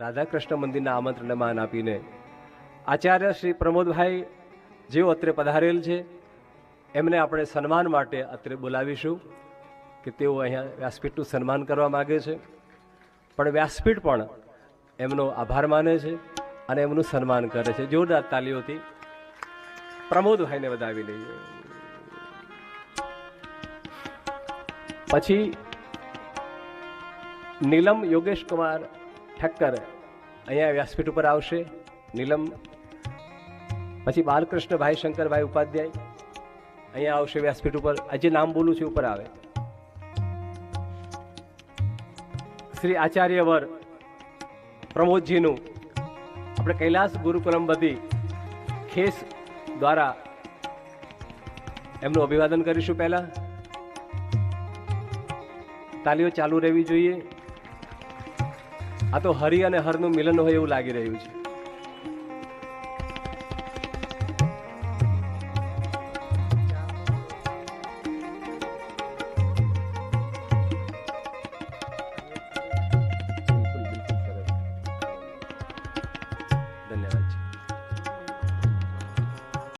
રાધાકૃષ્ણ મંદિરના આમંત્રણને માન આપીને આચાર્ય શ્રી પ્રમોદભાઈ જેઓ અત્રે પધારેલ છે, એમને આપણે સન્માન માટે અત્રે બોલાવીશું કે તેઓ અહીંયા વ્યાસપીઠનું સન્માન કરવા માગે છે. પણ વ્યાસપીઠ પણ એમનો આભાર માને છે અને એમનું સન્માન કરે છે. જોરદાર તાલીઓથી પ્રમોદભાઈને વધાવી લઈએ. પછી નીલમ યોગેશ કુમાર ઠક્કર અહીંયા વ્યાસપીઠ ઉપર આવશે. નીલમ, પછી બાલકૃષ્ણભાઈ શંકરભાઈ ઉપાધ્યાય અહીંયા આવશે વ્યાસપીઠ ઉપર. આજે નામ બોલું છું ઉપર આવે. શ્રી આચાર્યવર પ્રમોદજીનું આપણે કૈલાસ ગુરુકુલમ બધી ખેસ દ્વારા એમનું અભિવાદન કરીશું પહેલા. તાલીઓ ચાલુ રહેવી જોઈએ. આ તો હરિ અને હરનું મિલન હોય એવું લાગી રહ્યું છે.